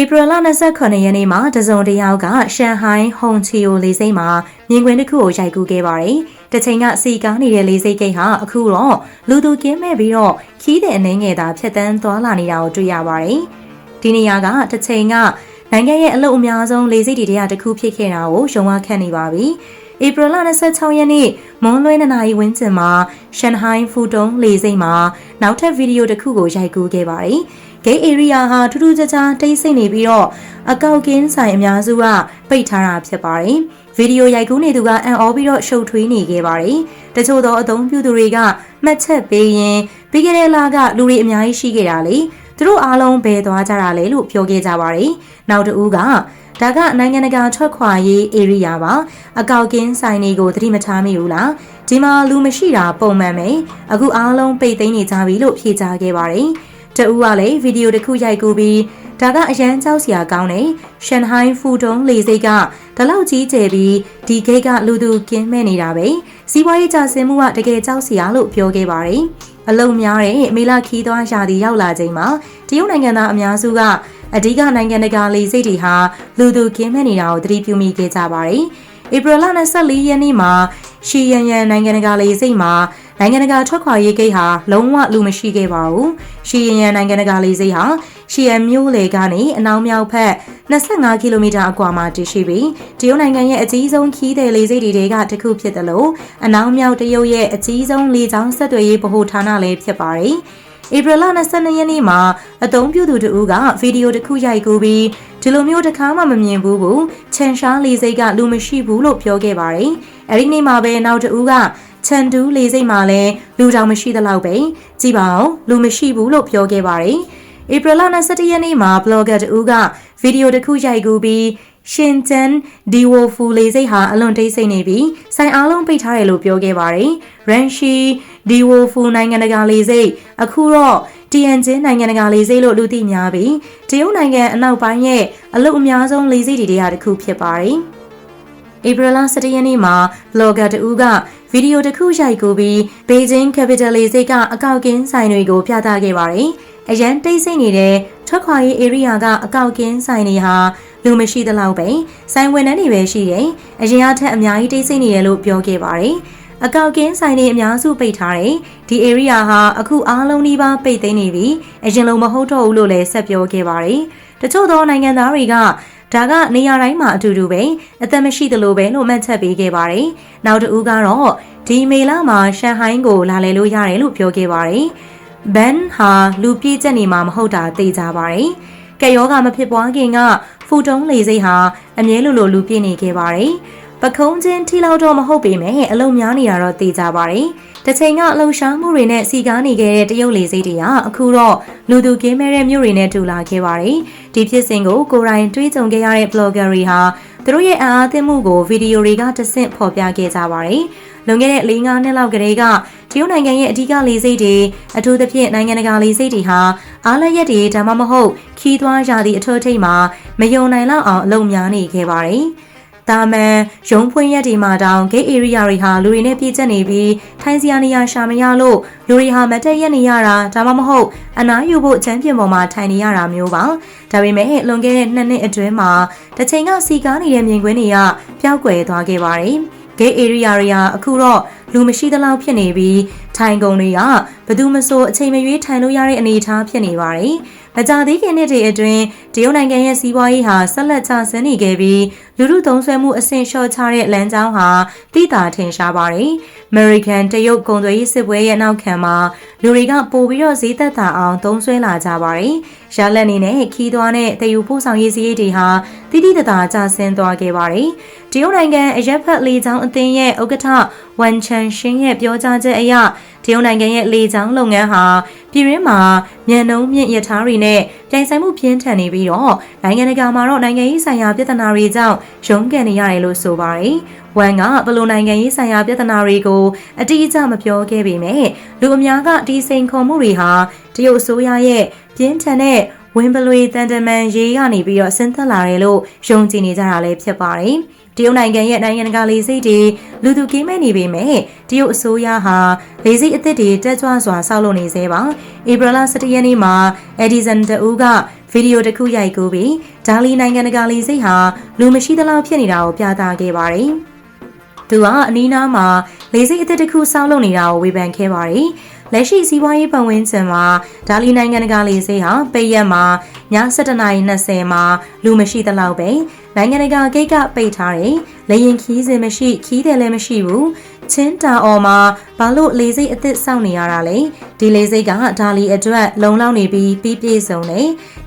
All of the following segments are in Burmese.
ဧပြီလ29ရက်နေ့မှာတစုံတစ်ယောက်ကရှန်ဟိုင်းဟုန်ချီယိုလေးစိတ်မှာမြင်ကွင်းတစ်ခုကိုရိုက်ကူးခဲ့ပါတယ်။တစ်ချိန်ကစီကားနေတဲ့လေးစိတ်ကိတ်ဟာအခုတော့လူသူကင်းမဲ့ပြီးတော့ခီးတဲ့အနေငယ်သာဖြတ်တန်းသွားလာနေတာကိုတွေ့ရပါတယ်။ဒီနေရာကတစ်ချိန်ကနိုင်ငံရဲ့အလုပ်အများဆုံးလေးစိတ်တွေတရားတစ်ခုဖြစ်ခဲ့တာကိုရုံဝခန့်နေပါပြီ။ဧပြီလ26ရက်နေ့မွန်းလွဲ2နာရီဝန်းကျင်မှာရှန်ဟိုင်းဖူတုံးလေစိတ်မှာနောက်ထပ်ဗီဒီယိုတစ်ခုကိုရိုက်ကူးခဲ့ပါတယ်။ gay area ဟာထူးထူးခြားခြားတိတ်ဆိတ်နေပြီးတော့အကောက်ကင်းဆိုင်အများစုကပိတ်ထားတာဖြစ်ပါတယ်။ဗီဒီယိုရိုက်ကူးနေသူကအံ့ဩပြီးတော့ရှုပ်ထွေးနေခဲ့ပါတယ်။တချို့သောအသုံးပြုသူတွေကမှတ်ချက်ပေးရင်ပြီးခဲ့တဲ့လကလူတွေအများကြီးရှိခဲ့တာလေ။သူတို့အားလုံးဘယ်သွားကြတာလဲလို့ပြောခဲ့ကြပါတယ်။နောက်တူကဒါကနိုင်ငံတကာထွက်ခွာရေး area ပါအကောက်ကင်းဆိုင်တွေကိုသတိမထားမိဘူးလားဒီမှာလူမရှိတာပုံမှန်ပဲအခုအားလုံးပိတ်သိမ်းနေကြပြီလို့ဖြေကြားခဲ့ပါတယ် တဦးကလည်းဗီဒီယိုတစ်ခုရိုက်ကူးပြီးဒါကအရန်ကြောက်စရာကောင်းတယ်ရှန်ဟိုင်းဖူတုံးလေစိတ်ကဒီလောက်ကြီးကျယ်ပြီးဒီဂိတ်ကလူသူကင်းမဲ့နေတာပဲစီးပွားရေးကျဆင်းမှုကတကယ်ကြောက်စရာလို့ပြောခဲ့ပါတယ်အလုံများတဲ့မေလာခီးသွားရာသီရောက်လာချိန်မှာတရုတ်နိုင်ငံသားအများစုကအဓိကနိုင်ငံတကာလေစိတ်တွေဟာလူသူကင်းမဲ့နေတာကိုသတိပြုမိခဲ့ကြပါတယ်ဧပြီလ24ရက်နေ့မှာရှီယန်ယန်နိုင်ငံတကာလေစိတ်မှာ နိုင်ငံတကာထွက်ခွာရေးဂိတ်ဟာလုံးဝလူမရှိခဲ့ပါဘူး။ရှီယန်ယန်နိုင်ငံတကာလေဆိပ်ဟာရှီယန်မြို့လေကနေအနောက်မြောက်ဘက်25ကီလိုမီတာအကွာမှာတည်ရှိပြီးတရုတ်နိုင်ငံရဲ့အကြီးဆုံးခီးတဲ့လေဆိပ်တွေကတစ်ခုဖြစ်တယ်လို့အနောက်မြောက်တရုတ်ရဲ့အကြီးဆုံးလေကြောင်းဆက်သွယ်ရေးဗဟိုဌာနလည်းဖြစ်ပါတယ်။ဧပြီလ22ရက်နေ့မှာအသုံးပြုသူတဦးကဗီဒီယိုတစ်ခုရိုက်ကူးပြီးဒီလိုမျိုးတစ်ခါမှမမြင်ဘူးဘူးချန်ရှားလေစိတ်ကလူမရှိဘူးလို့ပြောခဲ့ပါတယ်။အဲဒီနေ့မှာပဲနောက်တဦးက ချန်တူးလေစိတ်မှာလည်းလူတောင်မရှိသလောက်ပဲကြည်ပါအောင်လူမရှိဘူးလို့ပြောခဲ့ပါတယ်။ဧပြီလ22ရက်နေ့မှာ blogger တူကဗီဒီယိုတစ်ခုရိုက်ကူးပြီးရှင်ကျန်ဒီဝိုဖူလေးစိတ်ဟာအလွန်တိတ်ဆိတ်နေပြီးဆိုင်အားလုံးပိတ်ထားတယ်လို့ပြောခဲ့ပါတယ်။ရန်ရှီဒီဝိုဖူနိုင်ငံတကာလေးစိတ်အခုတော့တီအန်ဂျင်းနိုင်ငံတကာလေးစိတ်လို့လူသိများပြီးတရုတ်နိုင်ငံအနောက်ပိုင်းရဲ့အလုပ်အများဆုံးလေးစိတ်တွေတည်းတစ်ခုဖြစ်ပါတယ်။ ဧပြီလ17ရက်နေ့မှာ blogger တူကဗီဒီယိုတစ်ခုရိုက်ကူးပြီး Beijing Capital လေဆိပ်ကအကောက်ကင်းဆိုင်တွေကိုပြသခဲ့ပါတယ်။အရန်တိတ်ဆိတ်နေတဲ့ထွက်ခွာရေး area ကအကောက်ကင်းဆိုင်တွေဟာလူမရှိသလောက်ပဲဆိုင်ဝင်နှန်းတွေပဲရှိတယ်။အရင်အထက်အများကြီးတိတ်ဆိတ်နေတယ်လို့ပြောခဲ့ပါတယ်။အကောက်ကင်းဆိုင်တွေအများစုပိတ်ထားတယ်။ဒီ area ဟာအခုအားလုံးဒီပါပိတ်သိမ်းနေပြီ။အရင်လိုမဟုတ်တော့ဘူးလို့လည်းဆက်ပြောခဲ့ပါတယ်။တချို့သောနိုင်ငံသားတွေက ဒါကနေရာတိုင်းမှာအတူတူပဲအသက်မရှိသလိုပဲလို့မှတ်ချက်ပေးခဲ့ပါတယ်။နောက်တစ်ဦးကတော့ဒီမေလမှာရှန်ဟိုင်းကိုလာလည်လို့ရတယ်လို့ပြောခဲ့ပါတယ်။ဘန်ဟာလူပြေးချက်နေမှာမဟုတ်တာသိကြပါတယ်။ကက်ယောဂမဖြစ်ပွားခင်ကဖူတုံးလေစိတ်ဟာအမြဲလိုလိုလူပြေးနေခဲ့ပါတယ်။ ပခုံးချင်းထီလောက်တော့မဟုတ်ပေမဲ့အလုံများနေတာတော့သိကြပါတယ်။တစ်ချိန်ကအလုံရှားမှုတွေနဲ့စီကားနေခဲ့တဲ့တရုတ်လေစိတ်တွေကအခုတော့လူသူကင်းမဲ့တဲ့မြို့တွေနဲ့တူလာခဲ့ပါတယ်။ဒီဖြစ်စဉ်ကိုကိုရိုင်းတွေးကြုံခဲ့ရတဲ့ blogger တွေဟာသူတို့ရဲ့အအားသင့်မှုကိုဗီဒီယိုတွေကတဆင့်ဖော်ပြခဲ့ကြပါတယ်။လွန်ခဲ့တဲ့၄-၅နှစ်လောက်ကတည်းကတရုတ်နိုင်ငံရဲ့အဓိကလေဆိပ်တွေအထူးသဖြင့်နိုင်ငံတကာလေဆိပ်တွေဟာအားလရက်တွေဒါမှမဟုတ်ခီးသွွားရာသီအထွတ်ထိပ်မှာမယုံနိုင်လောက်အောင်အလုံများနေခဲ့ပါတယ်။ တာမန်ရုံးဖွင့်ရက်ဒီမှာတောင် gate area တွေဟာလူတွေနဲ့ပြည့်ကျက်နေပြီးထိုင်စရာနေရာရှာမရလို့လူတွေဟာမတက်ရက်နေရတာဒါမှမဟုတ်အနားယူဖို့ချမ်းပြင်ပေါ်မှာထိုင်နေရတာမျိုးပါဒါပေမဲ့လွန်ခဲ့တဲ့နှစ်နှစ်အတွင်းမှာတစ်ချိန်ကစီကားနေတဲ့မြင်ကွင်းတွေကပျောက်ကွယ်သွားခဲ့ပါတယ် gate area တွေဟာအခုတော့လူမရှိသလောက်ဖြစ်နေပြီးထိုင်ကုန်တွေကဘသူမဆိုအချိန်မရွေးထိုင်လို့ရတဲ့အနေအထားဖြစ်နေပါတယ် မကြသေးခင်နှစ်တွေအတွင်းတရုတ်နိုင်ငံရဲ့စီးပွားရေးဟာဆက်လက်ကျဆင်းနေခဲ့ပြီးလူမှုသုံးစွဲမှုအဆင့်လျှော့ချတဲ့လမ်းကြောင်းဟာသိသာထင်ရှားပါတယ်။ American တရုတ်ကုန်သွယ်ရေးစစ်ပွဲရဲ့နောက်ခံမှာလူတွေကပိုပြီးတော့ဈေးသက်သာအောင်သုံးစွဲလာကြပါတယ်။ရလက်နေနဲ့ခီးသွားတဲ့တယူပို့ဆောင်ရေးစည်းတွေဟာတိတိတသာကျဆင်းသွားခဲ့ပါတယ်။တရုတ်နိုင်ငံအရက်ဖက်လေကြောင်းအသင်းရဲ့ဥက္ကဋ္ဌဝန်ချန်ရှင်းရဲ့ပြောကြားချက်အရတရုတ်နိုင်ငံရဲ့လေကြောင်းလုပ်ငန်းဟာ ပြည်တွင်းမှာမြန်နှုံးမြင့်ရထားတွေနဲ့ပြိုင်ဆိုင်မှုပြင်းထန်နေပြီးတော့နိုင်ငံတကာမှာတော့နိုင်ငံရေးဆိုင်ရာပြဿနာတွေကြောင့်ရုန်းကန်နေရတယ်လို့ဆိုပါတယ်။ဝန်ကဘလို့နိုင်ငံရေးဆိုင်ရာပြဿနာတွေကိုအတိအကျမပြောခဲ့ပေမဲ့လူအများကဒီစိန်ခေါ်မှုတွေဟာတရုတ်အစိုးရရဲ့ပြင်းထန်တဲ့ဝင်ပလွေတန်တမန်ရေးကနေပြီးတော့ဆင်းသက်လာတယ်လို့ယုံကြည်နေကြတာလည်းဖြစ်ပါတယ်။ တရုတ်နိုင်ငံရဲ့နိုင်ငံတကာလေဆိပ်တွေလူသူကင်းမဲ့နေပေမဲ့တရုတ်အစိုးရဟာလေဆိပ်အသစ်တွေတက်ကြွစွာဆောက်လုပ်နေသေးပါဧပြီလ17ရက်နေ့မှာ Edison တူကဗီဒီယိုတစ်ခုရိုက်ကူးပြီးဒါလီနိုင်ငံတကာလေဆိပ်ဟာလူမရှိသလောက်ဖြစ်နေတာကိုပြသခဲ့ပါတယ်။သူကအနီးနားမှာလေဆိပ်အသစ်တစ်ခုစောက်လုပ်နေတာကိုဝေဖန်ခဲ့ပါတယ်။ လက်ရှိစီးပွားရေးပတ်ဝန်းကျင်မှာဒါလီနိုင်ငံတကာလေဆိပ်ဟာပိတ်ရက်မှာည7:20မှာလူမရှိသလောက်ပဲနိုင်ငံတကာဂိတ်ကပိတ်ထားတယ်။လေရင်ခီးစင်မရှိခီးတယ်လည်းမရှိဘူး။ချင်းတာအော်မှာဘာလို့လေစိတ်အစ်စ်စောင့်နေရတာလဲဒီလေစိတ်ကဒါလီအတွက် လုံလောက်နေပြီးပြီးပြည့်စုံလေ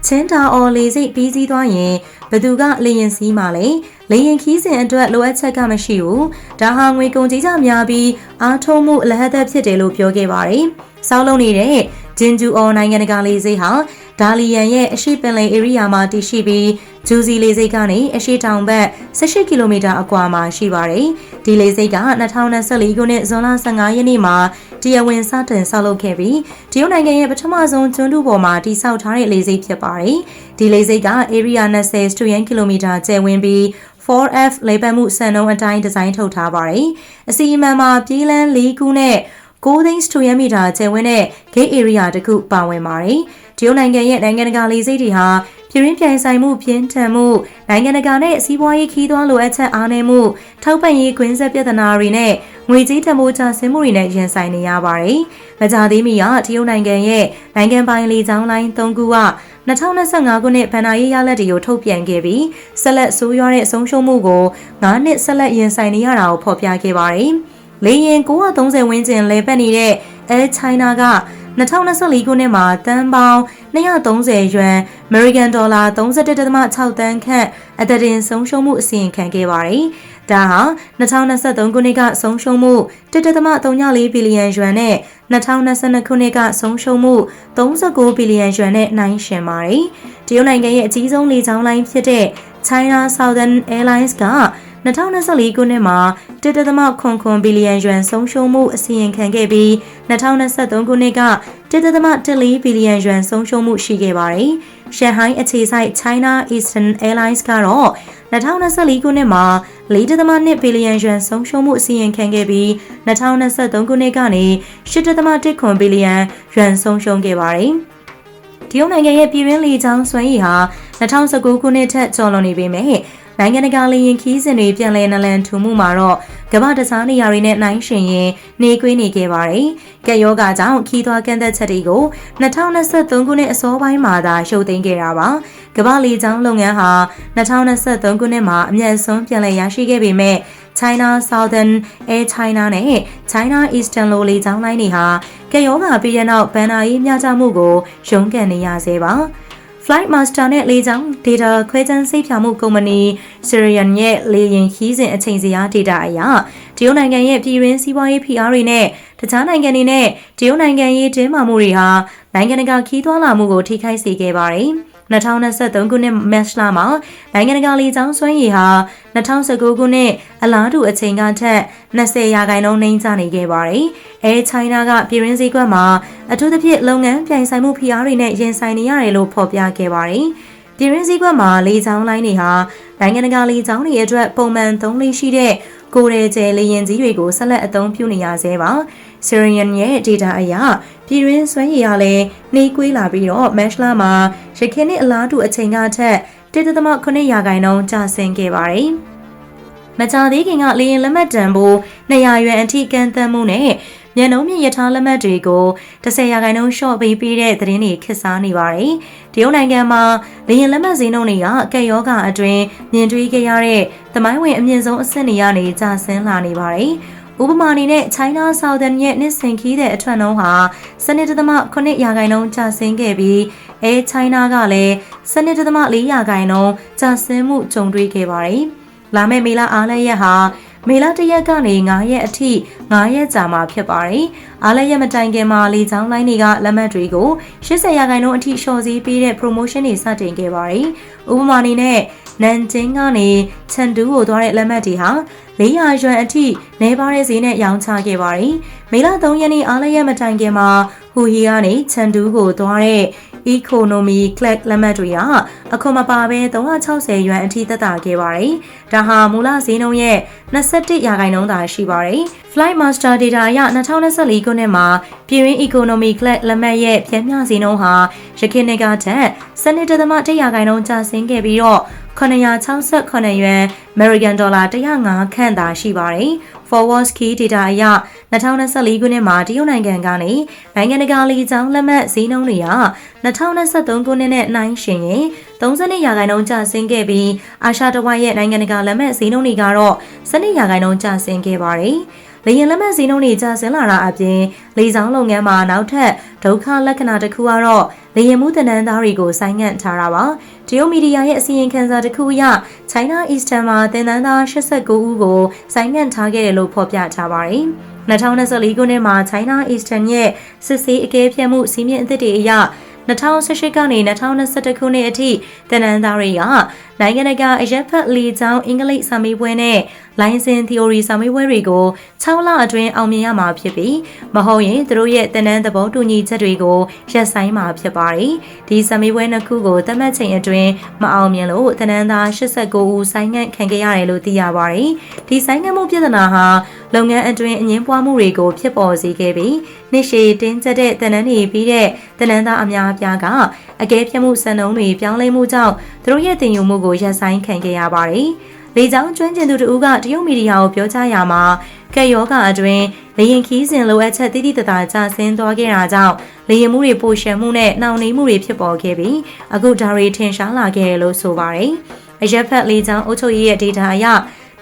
ချင်းတာအော်လေစိတ်ပြီးစည်းသွားရင် ဘသူကလေရင်စီးမှလဲလေရင်ခီးစဉ်အတွက်လိုအပ်ချက်ကမရှိဘူးဒါဟာငွေကုန်ကြီးကြများပြီးအားထုတ်မှုအလဟတ်သက်ဖြစ်တယ်လို့ပြောခဲ့ပါတယ်စောင်းလုံးနေတဲ့ ဂျင်ဂျူအော်နိုင်ငံတကာလေဆိပ်ဟာဒါလီယန်ရဲ့အရှိပင်လယ်ဧရိယာမှာတည်ရှိပြီးဂျူစီလေဆိပ်ကနေအရှိတောင်ဘက်18ကီလိုမီတာအကွာမှာရှိပါတယ်။ဒီလေဆိပ်က2024ခုနှစ်ဇွန်လ15ရက်နေ့မှာတရားဝင်စတင်ဆောက်လုပ်ခဲ့ပြီးတရုတ်နိုင်ငံရဲ့ပထမဆုံးကျွန်းတုပေါ်မှာတည်ဆောက်ထားတဲ့လေဆိပ်ဖြစ်ပါတယ်။ဒီလေဆိပ်က area 20 square kilometer ကျယ်ဝန်းပြီး 4F လေပတ်မှုစံနှုန်းအတိုင်းဒီဇိုင်းထုတ်ထားပါတယ်။အစီအမံမှာပြေးလန်း၄ခုနဲ့ 6သိန်းစတူရမီတာကျယ်ဝန်းတဲ့ gate area တခုပါဝင်ပါတယ်။တရုတ်နိုင်ငံရဲ့နိုင်ငံတကာလေဆိပ်တွေဟာပြည်ရင်းပြိုင်ဆိုင်မှုပြင်းထန်မှုနိုင်ငံတကာနဲ့စီးပွားရေးခီးသွွားလိုအပ်ချက်အားနည်းမှုထောက်ပံ့ရေးကွင်းဆက်ပြဿနာတွေနဲ့ငွေကြေးတမိုးချဆင်းမှုတွေနဲ့ရင်ဆိုင်နေရပါတယ်။မကြသေးမီကတရုတ်နိုင်ငံရဲ့နိုင်ငံပိုင်လေကြောင်းလိုင်း၃ခုက2025ခုနှစ်ဗန်နာရေးရလက်တွေကိုထုတ်ပြန်ခဲ့ပြီးဆက်လက်ဆိုးရွားတဲ့ဆုံးရှုံးမှုကို9နှစ်ဆက်လက်ရင်ဆိုင်နေရတာကိုဖော်ပြခဲ့ပါတယ်။ လေရင်930ဝန်းကျင်လဲပတ်နေတဲ့ Air China က2024ခုနှစ်မှာတန်ပေါင်း230ရွမ် American Dollar 31.6တန်းခန့်အတတင်ဆုံးရှုံးမှုအစီရင်ခံခဲ့ပါတယ်။ဒါဟာ2023ခုနှစ်ကဆုံးရှုံးမှု1.34ဘီလီယံယွမ်နဲ့2022ခုနှစ်ကဆုံးရှုံးမှု39ဘီလီယံယွမ်နဲ့နှိုင်းယှဉ်ပါတယ်။တရုတ်နိုင်ငံရဲ့အကြီးဆုံးလေကြောင်းလိုင်းဖြစ်တဲ့ China Southern Airlines က 2024ခုနှစ်မှာ1.9ဘီလီယံယွမ်ဆုံးရှုံးမှုအစီရင်ခံခဲ့ပြီး2023ခုနှစ်က1.14ဘီလီယံယွမ်ဆုံးရှုံးမှုရှိခဲ့ပါတယ်။ရှန်ဟိုင်းအခြေစိုက် China Eastern Airlines ကတော့2024ခုနှစ်မှာ4.2ဘီလီယံယွမ်ဆုံးရှုံးမှုအစီရင်ခံခဲ့ပြီး2023ခုနှစ်ကနေ8.1ဘီလီယံယွမ်ဆုံးရှုံးခဲ့ပါတယ်။တရုတ်နိုင်ငံရဲ့ပြည်တွင်းလေကြောင်းစွမ်းရည်ဟာ2019ခုနှစ်ထက်ကျော်လွန်နေပေမဲ့ နိုင်ငံတကာလေရင်ခီးစဉ်တွေပြန်လည်နလန်ထူမှုမှာတော့ကမ္ဘာတစားနေရာတွေနဲ့နှိုင်းယှဉ်ရင်နေကွေးနေခဲ့ပါတယ်။ကက်ယောဂါကြောင့်ခီးသွွားကန့်သက်ချက်တွေကို2023ခုနှစ်အစောပိုင်းမှာသာရှုပ်သိမ်းခဲ့တာပါ။ကမ္ဘာလေကြောင်းလုပ်ငန်းဟာ2023ခုနှစ်မှာအမြင့်ဆုံးပြန်လည်ရရှိခဲ့ပေမဲ့ China Southern Air China နဲ့ China Eastern လိုလေကြောင်းလိုင်းတွေဟာကက်ယောဂါပြည်ရနောက်ဘန်နာရေးမျှတမှုကိုရုန်းကန်နေရဆဲပါ။ Flight Master နဲ့လေကြောင်း data ခွဲခြမ်းစိတ်ဖြာမှုကုမ္ပဏီ Sirian ရဲ့လေယာဉ်ခီးစဉ်အချိန်စရာ data အရတရုတ်နိုင်ငံရဲ့ပြည်တွင်းစီးပွားရေးဖိအားတွေနဲ့တခြားနိုင်ငံတွေနဲ့တရုတ်နိုင်ငံရေးတင်းမာမှုတွေဟာနိုင်ငံတကာခီးသွွာလာမှုကိုထိခိုက်စေခဲ့ပါတယ်။ 2023ခုနှစ်မတ်လမှာနိုင်ငံတကာလေကြောင်းစွမ်းရည်ဟာ2019ခုနှစ်အလားတူအချိန်ကထက်20ရာခိုင်နှုန်းနှိမ့်ကျနေခဲ့ပါတယ်။ Air China ကပြည်ရင်းစည်းကွက်မှာအထူးသဖြင့်လုပ်ငန်းပြိုင်ဆိုင်မှုဖိအားတွေနဲ့ရင်ဆိုင်နေရတယ်လို့ဖော်ပြခဲ့ပါတယ်။ ပြည်ရင်းစည်းကွက်မှာလေကြောင်းလိုင်းတွေဟာနိုင်ငံတကာလေကြောင်းတွေအတွက်ပုံမှန်သုံးလေးရှိတဲ့ကိုရဲကျဲလေရင်ကြီးတွေကိုဆက်လက်အသုံးပြုနေရဆဲပါ။ Syrian ရဲ့ data အရပြည်တွင်းစွမ်းရည်ရလည်းနှေးကွေးလာပြီးတော့ Mesh လာမှာရခိုင်နှစ်အလားတူအချိန်ကထက်1.9ရာခိုင်နှုန်းကျဆင်းခဲ့ပါတယ်။မကြသေးခင်ကလေရင်လက်မှတ်တန်ဖို့200ရွယ်အထိကန့်သတ်မှုနဲ့ မြန်နှုံးမြင့်ရထားလက်မှတ်တွေကို10ရာခိုင်နှုန်းရှော့ပေးပေးတဲ့သတင်းတွေခက်စားနေပါတယ်။တရုတ်နိုင်ငံမှာလေရင်လက်မှတ်ဈေးနှုန်းတွေကကက်ယောဂအတွင်းမြင်တွေ့ခဲ့ရတဲ့သမိုင်းဝင်အမြင့်ဆုံးအဆင့်တွေကနေကျဆင်းလာနေပါတယ်။ဥပမာအနေနဲ့ China Southern ရဲ့နှစ်စဉ်ခီးတဲ့အထွက်နှုန်းဟာစနစ်တသမ9ရာခိုင်နှုန်းကျဆင်းခဲ့ပြီး Air China ကလည်းစနစ်တသမ4ရာခိုင်နှုန်းကျဆင်းမှုကြုံတွေ့ခဲ့ပါတယ်။လာမယ့်မေလအားလရက်ဟာ မေလ၁ရက်ကနေ9ရက်အထိ9ရက်ကြာမှာဖြစ်ပါတယ်။အားလရက်မတိုင်ခင်မှာလေချောင်းလိုင်းတွေကလက်မှတ်တွေကို80ရာခိုင်နှုန်းအထိလျှော်စည်းပေးတဲ့ promotion တွေစတင်ခဲ့ပါတယ်။ဥပမာအနေနဲ့ နန်ကျင်းကနေချန်တူကိုသွားတဲ့လက်မှတ်တွေဟာ400ရွမ်အထိနေပါတဲ့ဈေးနဲ့ရောင်းချခဲ့ပါတယ်။မေလ3ရက်နေ့အားလရက်မတိုင်ခင်မှာဟူဟီကနေချန်တူကိုသွားတဲ့ economy class လက်မှတ်တွေကအခွန်မပါဘဲ360ရွမ်အထိသက်သာခဲ့ပါတယ်။ဒါဟာမူလဈေးနှုန်းရဲ့21ရာခိုင်နှုန်းသာရှိပါတယ်။ Flight Master Data အရ2024ခုနှစ်မှာပြည်ရင်း economy class လက်မှတ်ရဲ့ပြန်မျှဈေးနှုန်းဟာရခိုင်နိုင်ငံထက်စနစ်တသမ100ခိုင်နှုန်းကျဆင်းခဲ့ပြီးတော့ 968ရွမ် American Dollar 105ခန့်သာရှိပါတယ်။ Forward Key Data အရ2024ခုနှစ်မှာတရုတ်နိုင်ငံကနေနိုင်ငံတကာလီချောင်းလက်မှတ်ဈေးနှုန်းတွေက2023ခုနှစ်နဲ့နှိုင်းယှဉ်ရင်32ရာခိုင်နှုန်းကျဆင်းခဲ့ပြီးအာရှတဝိုက်ရဲ့နိုင်ငံတကာလက်မှတ်ဈေးနှုန်းတွေကတော့12ရာခိုင်နှုန်းကျဆင်းခဲ့ပါတယ်။ လေရင်လက်မှတ်ဈေးနှုန်းတွေကျဆင်းလာတာအပြင်လေဆောင်လုပ်ငန်းမှာနောက်ထပ်ဒုက္ခလက္ခဏာတစ်ခုကတော့လေရင်မှုတနန်းသားတွေကိုဆိုင်းငံ့ထားတာပါတရုတ်မီဒီယာရဲ့အစီရင်ခံစာတစ်ခုအရ China Eastern မှာတင်နန်းသား89ဦးကိုဆိုင်းငံ့ထားခဲ့တယ်လို့ဖော်ပြထားပါတယ်2024ခုနှစ်မှာ China Eastern ရဲ့စစ်ဆေးအကဲဖြတ်မှုစီးမြင့်အသစ်တွေအရ2018ကနေ2021ခုနှစ်အထိတနင်္သာရီကနိုင်ငံတကာအရက်ဖက်လီချောင်းအင်္ဂလိပ်စာမေးပွဲနဲ့ License Theory စာမေးပွဲတွေကို6လအတွင်းအောင်မြင်ရမှာဖြစ်ပြီးမဟုတ်ရင်သူတို့ရဲ့တနန်းသဘောတူညီချက်တွေကိုရပ်ဆိုင်းမှာဖြစ်ပါတယ်။ဒီစာမေးပွဲနှစ်ခုကိုသတ်မှတ်ချိန်အတွင်းမအောင်မြင်လို့တနန်းသား89ဦးဆိုင်းငံ့ခံခဲ့ရတယ်လို့သိရပါတယ်။ဒီဆိုင်းငံ့မှုပြဿနာဟာလုပ်ငန်းအတွင်းအငင်းပွားမှုတွေကိုဖြစ်ပေါ်စေခဲ့ပြီးနှစ်ရှည်တင်းကျပ်တဲ့တနန်းတွေပြီးတဲ့တနန်းသားအများအပြားကအကဲဖြတ်မှုစံနှုန်းတွေပြောင်းလဲမှုကြောင့်သူတို့ရဲ့တင်ယူမှုကိုရပ်ဆိုင်းခံခဲ့ရပါတယ်။လေကြောင်းကျွမ်းကျင်သူတို့ကတရုတ်မီဒီယာကိုပြောကြားရမှာကဲ့ယောဂအတွင်းလေရင်ခီးစဉ်လိုအပ်ချက်တိတိတသာကျဆင်းသွားခဲ့တာကြောင့်လေရင်မှုတွေပိုရှယ်မှုနဲ့နှောင်နှေးမှုတွေဖြစ်ပေါ်ခဲ့ပြီးအခုဒါတွေထင်ရှားလာခဲ့တယ်လို့ဆိုပါတယ်။အရက်ဖက်လေကြောင်းအုပ်ချုပ်ရေးရဲ့ data အရ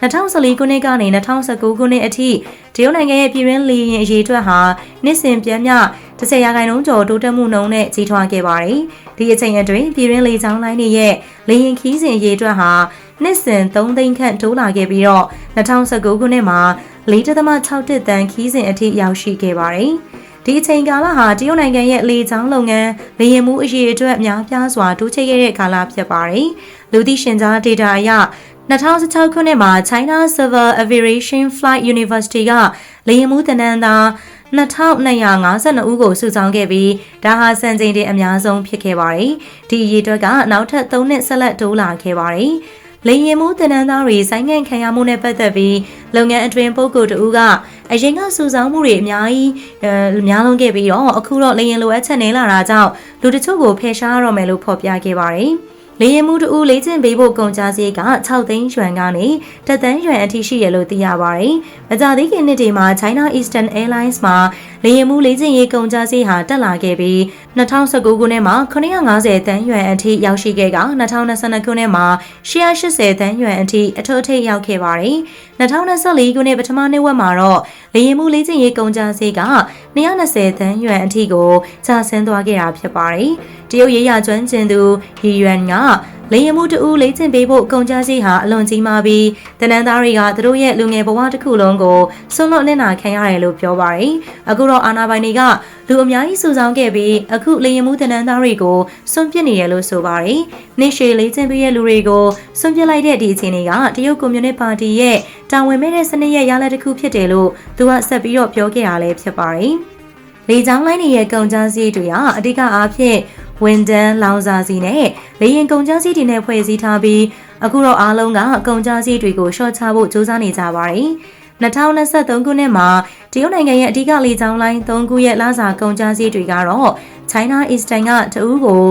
2014ခုနှစ်ကနေ2019ခုနှစ်အထိတရုတ်နိုင်ငံရဲ့ပြည်တွင်းလေယာဉ်အရေးအတွက်ဟာနှစ်စဉ်ပြန်မြ10ရာခိုင်နှုန်းကျော်တိုးတက်မှုနှုန်းနဲ့ကြီးထွားခဲ့ပါတယ်။ဒီအချိန်အတွင်းပြည်တွင်းလေကြောင်းလိုင်းတွေရဲ့လေယာဉ်ခီးစဉ်အရေးအတွက်ဟာနှစ်စဉ်3သိန်းခန့်တိုးလာခဲ့ပြီးတော့2019ခုနှစ်မှာ4.6တန်းခီးစဉ်အထိရောက်ရှိခဲ့ပါတယ်။ဒီအချိန်ကာလဟာတရုတ်နိုင်ငံရဲ့လေကြောင်းလုပ်ငန်းလေယာဉ်မှုအရေးအတွက်အများပြားစွာတိုးချဲ့ခဲ့တဲ့ကာလဖြစ်ပါတယ်။လူသိရှင်ကြားဒေတာအရ 2016ခုနှစ်မှာ China Civil Aviation Flight University ကလေယာဉ်မှုတနန်းသား2252ဦးကိုစုဆောင်းခဲ့ပြီးဒါဟာစံချိန်တင်အများဆုံးဖြစ်ခဲ့ပါတယ်။ဒီအရေးအတွက်ကနောက်ထပ်3နှစ်ဆက်လက်တိုးလာခဲ့ပါတယ်။လေရင်မှုတနန်းသားတွေဆိုင်းငံ့ခံရမှုနဲ့ပတ်သက်ပြီးလုပ်ငန်းအတွင်းပုဂ္ဂိုလ်တဦးကအရင်ကစုဆောင်းမှုတွေအများကြီးအများလုံးခဲ့ပြီးတော့အခုတော့လေရင်လိုအပ်ချက်နေလာတာကြောင့်လူတချို့ကိုဖယ်ရှားရတော့မယ်လို့ဖော်ပြခဲ့ပါတယ်။ လေရင်မှုတူလေးချင်းပေးဖို့ကုန်ကြစည်က6သိန်းရွှန်ကနေတသန်းရွှန်အထိရှိရလို့သိရပါတယ်။မကြသေးခင်နှစ်တွေမှာ China Eastern Airlines မှာလေရင်မှုလေးချင်းရေးကုန်ကြစည်ဟာတက်လာခဲ့ပြီး2019ခုနှစ်မှာ950တန်းရွှန်အထိရောက်ရှိခဲ့က2022ခုနှစ်မှာ180တန်းရွှန်အထိအထွတ်အထိပ်ရောက်ခဲ့ပါတယ်။2024ခုနှစ်ပထမနှစ်ဝက်မှာတော့လေရင်မှုလေးချင်းရေးကုန်ကြစည်က220တန်းရွှန်အထိကိုကျဆင်းသွားခဲ့တာဖြစ်ပါတယ်။တရုတ်ရေးရကျွမ်းကျင်သူဟီယွမ်က လေရင်မှုတူလေးချင်ပေးဖို့ကုန်ကြစည်ဟာအလွန်ကြီးမားပြီးတနန်းသားတွေကသူတို့ရဲ့လူငယ်ဘဝတစ်ခုလုံးကိုဆွလွတ်နစ်နာခံရတယ်လို့ပြောပါတယ်။အခုတော့အာနာပိုင်တွေကလူအများကြီးစုဆောင်းခဲ့ပြီးအခုလေရင်မှုတနန်းသားတွေကိုစွန့်ပစ်နေရလို့ဆိုပါတယ်။နေ့ရှည်လေးချင်ပေးရဲ့လူတွေကိုစွန့်ပစ်လိုက်တဲ့ဒီအခြေအနေကတရုတ်ကွန်မြူနစ်ပါတီရဲ့တာဝန်မဲ့တဲ့စနစ်ရဲ့ရလဒ်တစ်ခုဖြစ်တယ်လို့သူကဆက်ပြီးတော့ပြောခဲ့ရလဲဖြစ်ပါတယ်။လေကြောင်းလိုင်းတွေရဲ့ကုန်ကြစည်တွေကအဓိကအားဖြင့် ဝန်တန်းလောင်စာစီနဲ့လေရင်ကုန်ကြစီးတွေနဲ့ဖွဲ့စည်းထားပြီးအခုတော့အားလုံးကကုန်ကြစီးတွေကိုရှော့ချဖို့စူးစမ်းနေကြပါတယ်။2023ခုနှစ်မှာတရုတ်နိုင်ငံရဲ့အဓိကလေကြောင်းလိုင်း3ခုရဲ့လစာကုန်ကြစည်တွေကတော့ China Eastern ကတဦးကို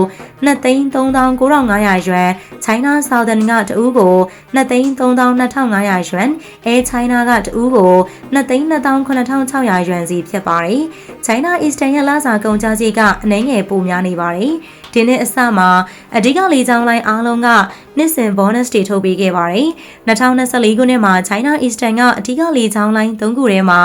2,39,500ယွမ် China Southern ကတဦးကို2,32,500ယွမ် Air China ကတဦးကို2,29,600ယွမ်စီဖြစ်ပါတယ်။ China Eastern ရဲ့လစာကုန်ကြစည်ကအနည်းငယ်ပိုများနေပါတယ်။ ဒီနှစ်အစမှာအဓိကလေကြောင်းလိုင်းအားလုံးကနှစ်စဉ် bonus တွေထုတ်ပေးခဲ့ပါတယ်။2024ခုနှစ်မှာ China Eastern ကအဓိကလေကြောင်းလိုင်း၃ခုထဲမှာ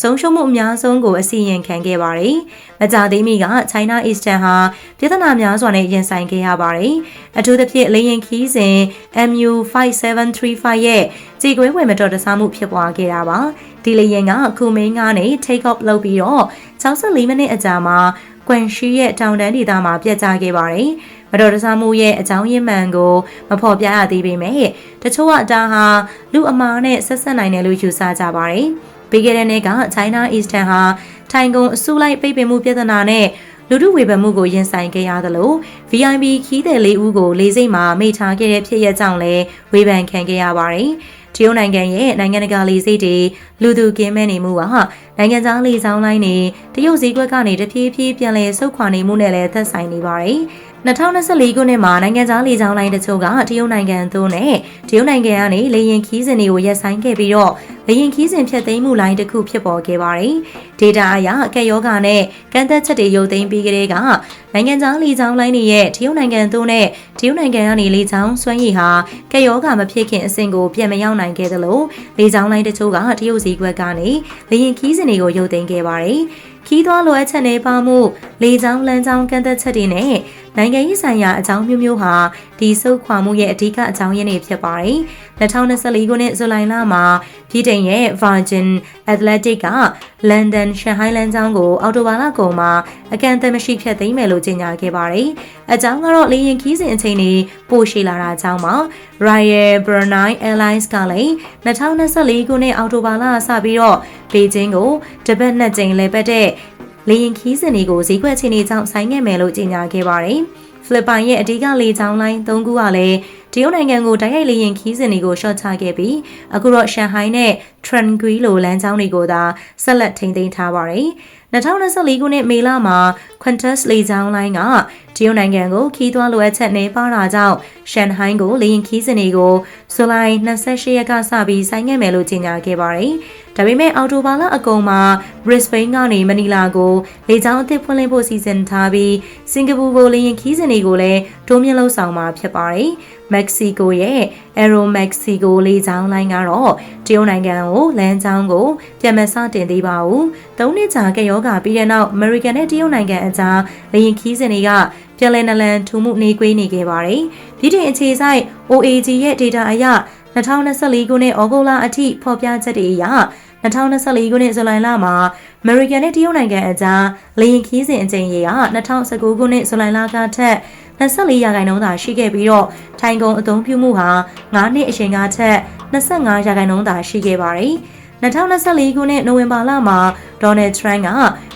ဆုံးရှုံးမှုအများဆုံးကိုအစီရင်ခံခဲ့ပါတယ်။မကြသေးမီက China Eastern ဟာပြဿနာများစွာနဲ့ရင်ဆိုင်ခဲ့ရပါတယ်။အထူးသဖြင့်လေယာဉ်ခီးစဉ် MU5735 ရဲ့ကြေကွဲဝင်မတော်တဆမှုဖြစ်ပွားခဲ့တာပါ။ဒီလေယာဉ်ကခုမင်းကနေ take off လုပ်ပြီးတော့64မိနစ်အကြာမှာ ကွမ်ရှိရဲ့တောင်တန်းဒေသမှာပြက်ကျခဲ့ပါတယ်။မတော်တဆမှုရဲ့အကြောင်းရင်းမှန်ကိုမဖော်ပြရသေးပေမဲ့တချို့ကဒါဟာလူအမားနဲ့ဆက်ဆက်နိုင်တယ်လို့ယူဆကြပါတယ်။ပြီးခဲ့တဲ့နှစ်က China Eastern ဟာထိုင်ကုန်အစုလိုက်ပိတ်ပင်မှုပြဿနာနဲ့လူထုဝေဖန်မှုကိုရင်ဆိုင်ခဲ့ရသလို VIP ခီးတဲ့လေးဦးကိုလေးစိတ်မှာမိထားခဲ့တဲ့ဖြစ်ရကြောင့်လည်းဝေဖန်ခံခဲ့ရပါတယ်။ တရုတ်နိုင်ငံရဲ့နိုင်ငံတကာလေဆိပ်တွေလူသူကင်းမဲ့နေမှုဟာနိုင်ငံသားလေဆောင်လိုင်းတွေတရုတ်ဈေးကွက်ကနေတဖြည်းဖြည်းပြန်လည်ဆုတ်ခွာနေမှုနဲ့လည်းသက်ဆိုင်နေပါတယ်။ 2024ခုနှစ်မှာနိုင်ငံသားလေကြောင်းလိုင်းတချို့ကတရုတ်နိုင်ငံသို့နဲ့တရုတ်နိုင်ငံကနေလေယာဉ်ခီးစဉ်တွေကိုရပ်ဆိုင်းခဲ့ပြီးတော့လေယာဉ်ခီးစဉ်ဖျက်သိမ်းမှုလိုင်းတစ်ခုဖြစ်ပေါ်ခဲ့ပါတယ်။ data အရအကက်ယောဂနဲ့ကန့်သက်ချက်တွေရုပ်သိမ်းပြီးကလေးကနိုင်ငံသားလေကြောင်းလိုင်းတွေရဲ့တရုတ်နိုင်ငံသို့နဲ့တရုတ်နိုင်ငံကနေလေကြောင်းစွမ်းရည်ဟာကက်ယောဂမဖြစ်ခင်အဆင့်ကိုပြန်မရောက်နိုင်ခဲ့သလိုလေကြောင်းလိုင်းတချို့ကတရုတ်စည်းကွက်ကနေလေယာဉ်ခီးစဉ်တွေကိုရုပ်သိမ်းခဲ့ပါတယ်။ ခီးသွွားလိုအပ်ချက်တွေပါမှုလေကြောင်းလမ်းကြောင်းကန့်သက်ချက်တွေနဲ့နိုင်ငံရေးဆိုင်ရာအကြောင်းမျိုးမျိုးဟာဒီစုခွာမှုရဲ့အဓိကအကြောင်းရင်းတွေဖြစ်ပါတယ်။2024ခုနှစ်ဇူလိုင်လမှာပြည်တိုင်ရဲ့ Virgin Atlantic က London Shanghai လမ်းကြောင်းကိုအော်တိုဘာလကုန်မှာအကန့်အသတ်မရှိဖြတ်သိမ်းမယ်လို့ကြေညာခဲ့ပါတယ်။အကြောင်းကတော့လေယာဉ်ခီးစဉ်အချိန်တွေပိုရှည်လာတာကြောင့်ပါ Royal Brunei Airlines ကလည်း2024ခုနှစ်အောက်တိုဘာလစပြီးတော့ဘေကျင်းကိုတပတ်နှစ်ကြိမ်လဲပတ်တဲ့လေယာဉ်ခီးစဉ်တွေကိုဈေးကွက်ချင်းတွေကြောင့်ဆိုင်ခဲ့မယ်လို့ကြေညာခဲ့ပါတယ်။ဖိလစ်ပိုင်ရဲ့အဓိကလေကြောင်းလိုင်း၃ခုကလည်း တရုတ်နိုင်ငံကိုတိုက်ရိုက်လေယာဉ်ခီးစဉ်တွေကိုရှော့ချခဲ့ပြီးအခုတော့ရှန်ဟိုင်းနဲ့ Trangui လိုလမ်းကြောင်းတွေကိုသာဆက်လက်ထိန်းသိမ်းထားပါတယ်။2024ခုနှစ်မေလမှာ Qantas လေကြောင်းလိုင်းကတရုတ်နိုင်ငံကိုခီးသွွားလိုအပ်ချက်နေပါတာကြောင့်ရှန်ဟိုင်းကိုလေယာဉ်ခီးစဉ်တွေကိုဇူလိုင်28ရက်ကစပြီးဆိုင်းငံ့မယ်လို့ကြေညာခဲ့ပါတယ်။ဒါပေမဲ့အော်တိုဘာလအကုန်မှာ Brisbane ကနေမနီလာကိုလေကြောင်းအသစ်ဖွင့်လှစ်ဖို့စီစဉ်ထားပြီးစင်ကာပူကိုလေယာဉ်ခီးစဉ်တွေကိုလည်းတိုးမြင့်လုပ်ဆောင်မှာဖြစ်ပါတယ်။ မက္ကဆီကိုရဲ့ Aero Mexico လေကြောင်းလိုင်းကတော့တရုတ်နိုင်ငံကိုလမ်းကြောင်းကိုပြန်မစတင်သေးပါဘူး။သုံးနှစ်ကြာကရောဂါပြီးတဲ့နောက် American နဲ့တရုတ်နိုင်ငံအကြားလေယာဉ်ခီးစဉ်တွေကပြန်လည်နလန်ထူမှုနေကွေးနေခဲ့ပါတယ်။ဒီတင်အခြေဆိုင် OAG ရဲ့ data အရ2024ခုနှစ်ဩဂုတ်လအထိဖော်ပြချက်တွေအရ2024ခုနှစ်ဇူလိုင်လမှာ American နဲ့တရုတ်နိုင်ငံအကြားလေယာဉ်ခီးစဉ်အကြိမ်ရေက2019ခုနှစ်ဇူလိုင်လကထက် 24ရာခိုင်နှုန်းသာရှိခဲ့ပြီးတော့ထိုင်ကုန်အသုံးပြုမှုဟာ9နှစ်အချိန်ကထက်25ရာခိုင်နှုန်းသာရှိခဲ့ပါတယ်။2024ခုနှစ်နိုဝင်ဘာလမှာဒေါ်နယ်ထရန့်က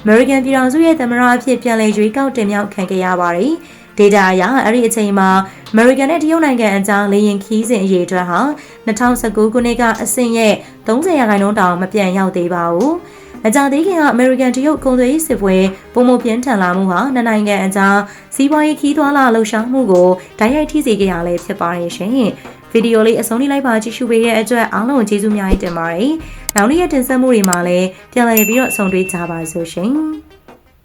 American ပြည်ထောင်စုရဲ့သမ္မတအဖြစ်ပြန်လည်ရွေးကောက်တင်မြှောက်ခံခဲ့ရပါတယ်။ data အရအဲ့ဒီအချိန်မှာ American နဲ့တရုတ်နိုင်ငံအကြားလေယာဉ်ခီးစဉ်အရေးအတွက်ဟာ2019ခုနှစ်ကအဆင့်ရဲ့30ရာခိုင်နှုန်းတောင်မပြန်ရောက်သေးပါဘူး။ မကြသေးခင်က American တရုတ်ကုန်သွယ်ရေးစစ်ပွဲပုံမပြင်းထန်လာမှုဟာနှစ်နိုင်ငံအကြားစီးပွားရေးခီးသွွာလာလှုပ်ရှားမှုကိုတိုက်ရိုက်ထိစေခဲ့ရလဲဖြစ်ပါရဲ့ရှင်။ဗီဒီယိုလေးအဆုံးထိလိုက်ပါကြည့်ရှုပေးတဲ့အတွက်အားလုံးကျေးဇူးများတင်ပါတယ်။နောက်နေ့ရက်တင်ဆက်မှုတွေမှာလည်းပြန်လည်ပြီးတော့ဆုံတွေ့ကြပါစို့ရှင်။